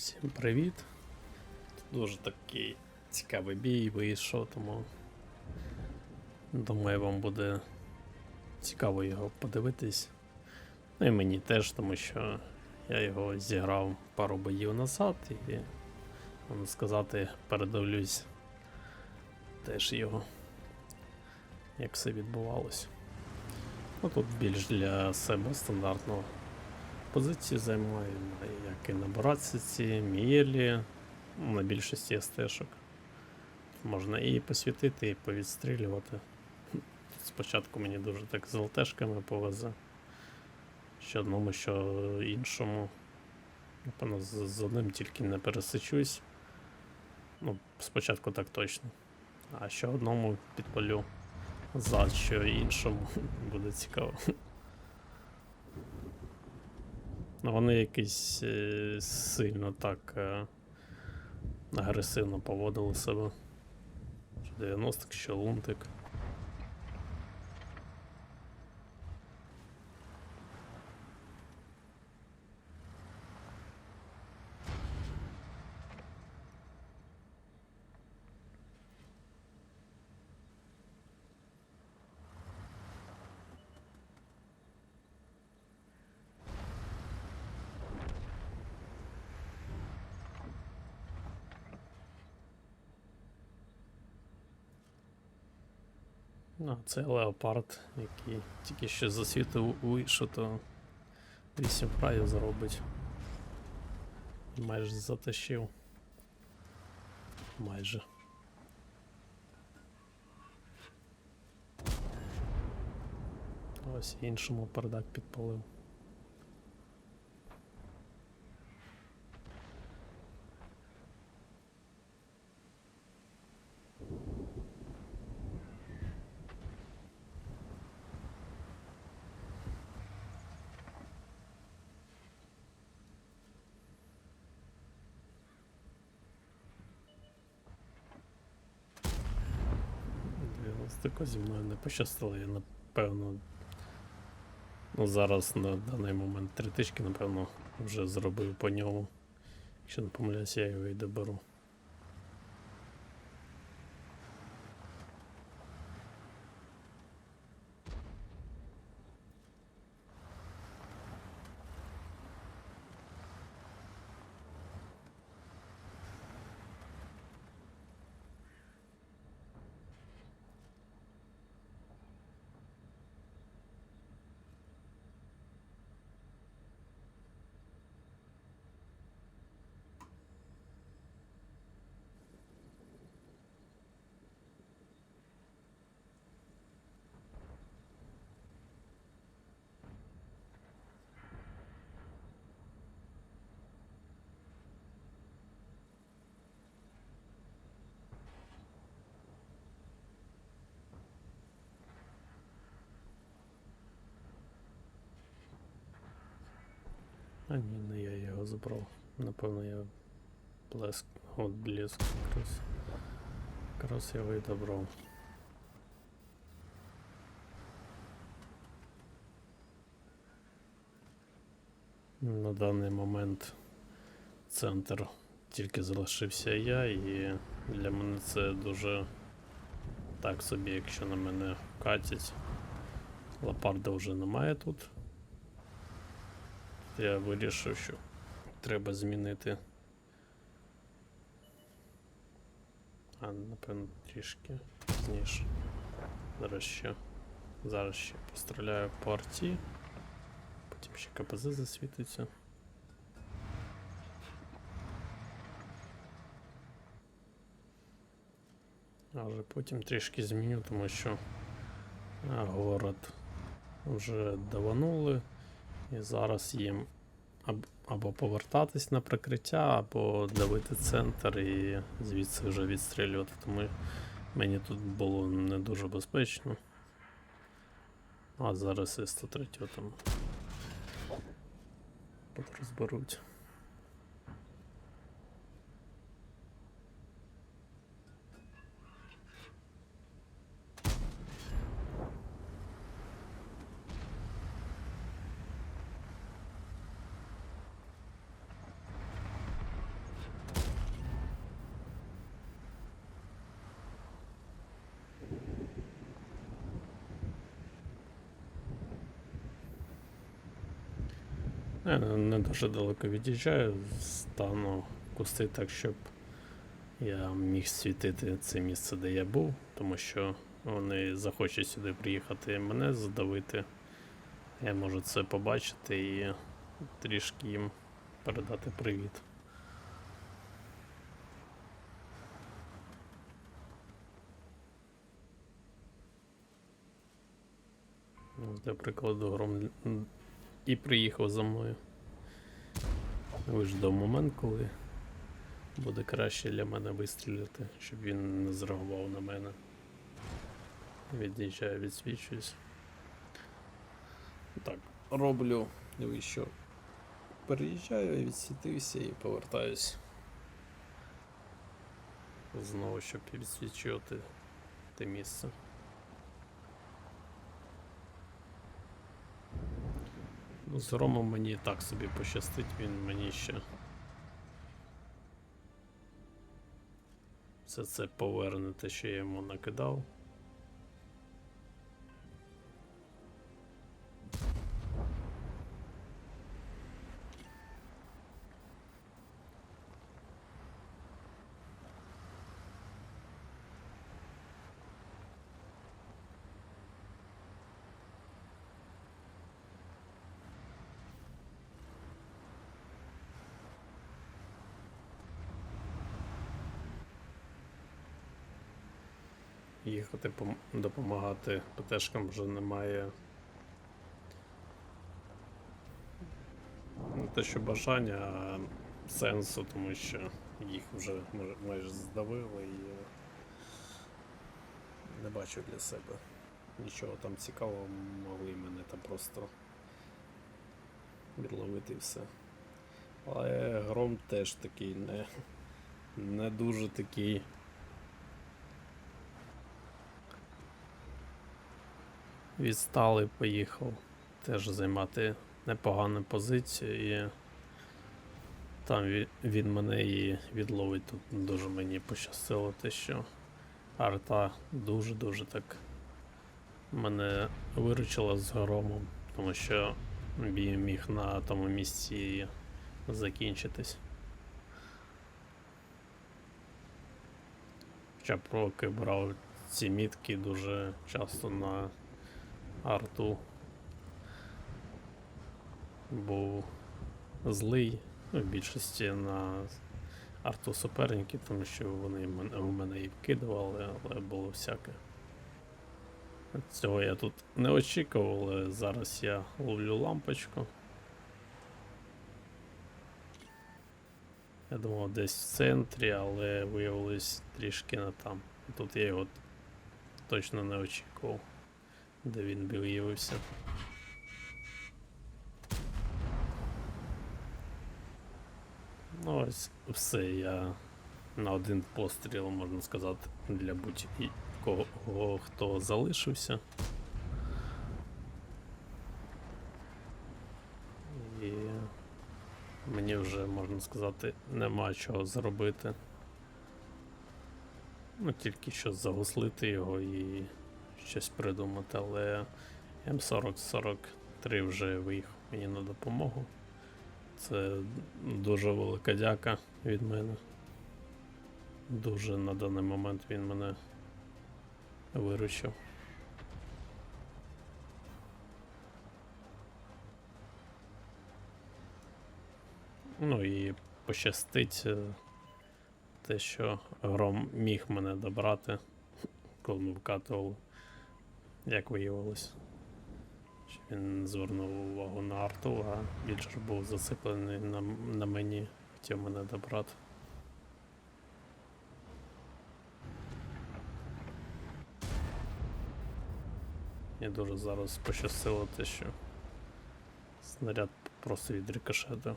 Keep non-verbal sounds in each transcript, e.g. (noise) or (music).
Всім привіт. Дуже такий цікавий бій вийшов, тому думаю, вам буде цікаво його подивитись. Ну і мені теж, тому що я його зіграв пару боїв назад і, можна сказати, передивлюсь теж його, як все відбувалось. Ну тут більш для себе стандартного позиції займаю, як і на Братсиці, Мієлі, на більшості СТ-шок. Можна і посвітити, і повідстрілювати. Спочатку мені дуже так з ЛТшками повезе. Що одному, що іншому. Напевно, з, одним тільки не пересичусь. Ну, спочатку так точно. А ще одному підпалю зад, що іншому (laughs) буде цікаво. Вони якось е, сильно так е, агресивно поводили себе. Що 90 що лунтик. Ну, це леопард, який тільки що засвітив вийшов, то 8 фраїв зробить. Майже затащив. Майже. Ось іншому пердак підпалив. Також зі мною не пощастило, я напевно. Ну, зараз на даний момент три тички, напевно, вже зробив по ньому. Якщо не помиляюся, я його і доберу. А ні, не я його забрав. Напевно, я блеск. От блеск якраз. Якраз його і. На даний момент центр тільки залишився я, і для мене це дуже так собі, якщо на мене катять. Лапарда вже немає тут. Я вирішив, що треба змінити. А, напевно, трішки пізніше. Зараз ще. Зараз ще постріляю по арті. Потім ще КПЗ засвітиться. А вже потім трішки зміню, тому що а, город вже даванули. І зараз їм або повертатись на прикриття, або давити центр і звідси вже відстрілювати. Тому мені тут було не дуже безпечно. А зараз і 103 там розберуть. Я не, не дуже далеко від'їжджаю, стану кусти так, щоб я міг світити це місце, де я був, тому що вони захочуть сюди приїхати мене задавити. Я можу це побачити і трішки їм передати привіт. Для прикладу, гром і приїхав за мною. Виждав момент, коли буде краще для мене вистріляти, щоб він не зреагував на мене. Від'їжджаю, відсвічуюсь. Так, роблю. Що переїжджаю, відсвітився і повертаюсь. Знову, щоб відсвічувати те місце. Ну, з Ромом мені так собі пощастить, він мені ще. Все це поверне те, що я йому накидав. Їхати допомагати ПТшкам вже немає. Не те, що бажання, а сенсу, тому що їх вже майже здавили і не бачу для себе нічого там цікавого, могли мене там просто відловити все. Але гром теж такий не, не дуже такий. Відсталий поїхав теж займати непогану позицію і там він, мене і відловить. Тут дуже мені пощастило те, що арта дуже-дуже так мене виручила з громом, тому що бій міг на тому місці закінчитись. Хоча поки брав ці мітки дуже часто на арту був злий в більшості на арту суперників, тому що вони в мене і вкидували, але було всяке. Цього я тут не очікував, але зараз я ловлю лампочку. Я думав десь в центрі, але виявилось трішки не там. Тут я його точно не очікував де він би виявився. Ну ось все, я на один постріл, можна сказати, для будь-кого, хто залишився. І мені вже, можна сказати, нема чого зробити. Ну, тільки що загуслити його і щось придумати, але М4043 вже виїхав мені на допомогу. Це дуже велика дяка від мене. Дуже на даний момент він мене виручив. Ну і пощастить е, те, що гром міг мене добрати, коли ми вкатували, як виявилось. Що Він звернув увагу на арту, а більше був засиплений на, на мені, хотів мене добрати. Мені дуже зараз пощастило те, що снаряд просто відрикошетив.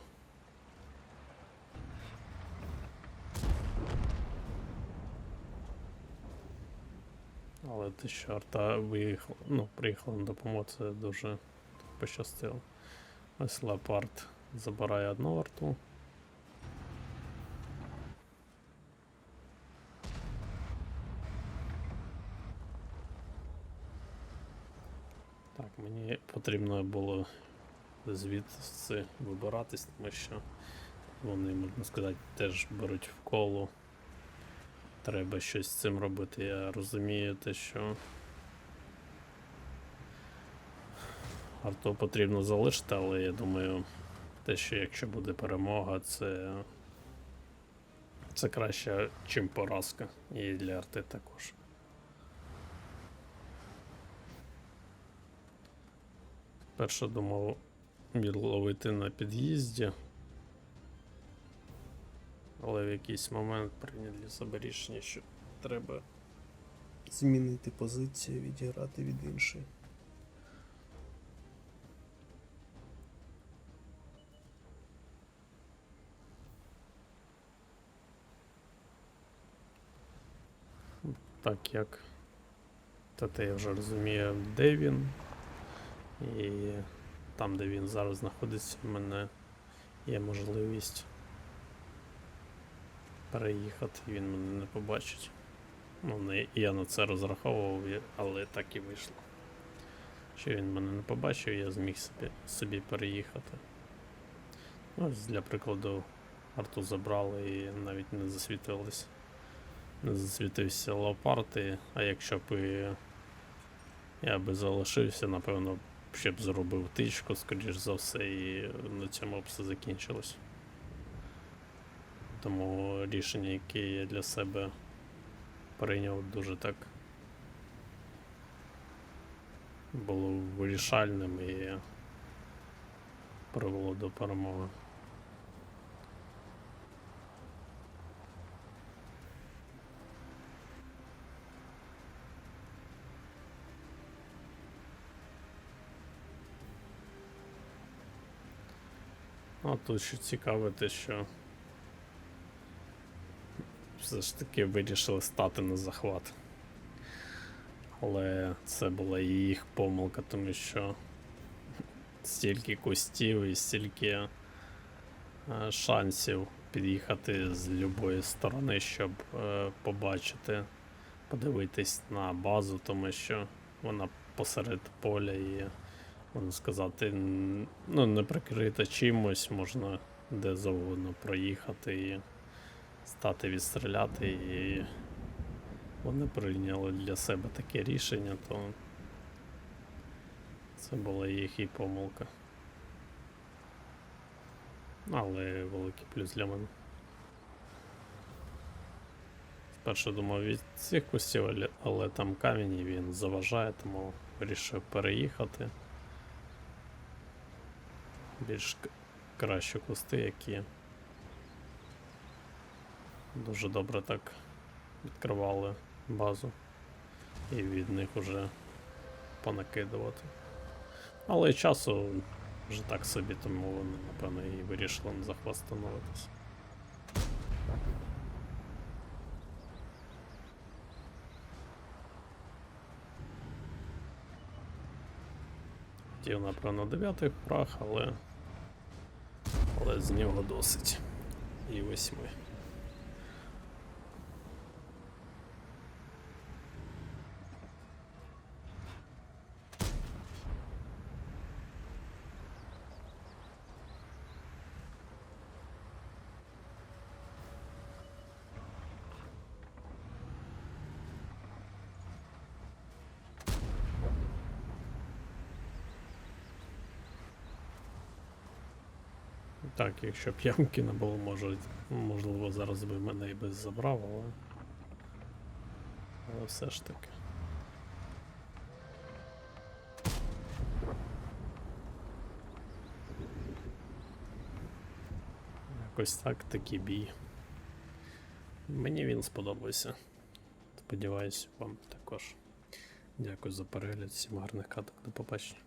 Але те, що арта виїхала, ну, приїхала на допомогу, це дуже пощастило. Ось леопард забирає одну арту. Так, мені потрібно було звідси вибиратись, тому що вони, можна сказати, теж беруть в коло. Треба щось з цим робити. Я розумію те, що Арту потрібно залишити, але я думаю, те, що якщо буде перемога, це, це краще, чим поразка. І для арти також. Перше думав відловити на під'їзді. Але в якийсь момент прийняв для себе рішення, що треба Змінити позицію, відіграти від іншої. так як ТТ я вже розумію, де він. І там, де він зараз знаходиться, в мене є можливість переїхати, він мене не побачить. Ну, я на це розраховував, але так і вийшло. Що він мене не побачив, я зміг собі, собі переїхати. Ну, Ось для прикладу, арту забрали і навіть не засвітились. Не засвітився леопард, а якщо б я би залишився, напевно, ще б зробив тичку, скоріш за все, і на цьому б все закінчилось. Тому рішення, яке я для себе прийняв дуже так було вирішальним і привело до перемоги. А тут ще цікаве те, що все ж таки вирішили стати на захват. Але це була і їх помилка, тому що стільки кустів і стільки е, шансів під'їхати з будь-якої сторони, щоб е, побачити, подивитись на базу, тому що вона посеред поля і, можна сказати, ну, не прикрита чимось, можна де завгодно проїхати і стати відстріляти і вони прийняли для себе таке рішення, то це була їх і помилка. Але великий плюс для мене. Спершу думав від цих кустів, але- там камінь і він заважає, тому вирішив переїхати. Більш к- кращі кусти, які дуже добре так відкривали базу і від них уже понакидувати. Але й часу вже так собі, тому вони, напевно, і вирішили на захват становитися. Хотів, напевно, дев'ятий прах, але. Але з нього досить. І восьми. Так, якщо б ямки не було, може, можливо, зараз би мене і без забрав, але. Але все ж таки. Якось так, такий бій. Мені він сподобався. Сподіваюсь, вам також. Дякую за перегляд, всім гарних каток, до побачення.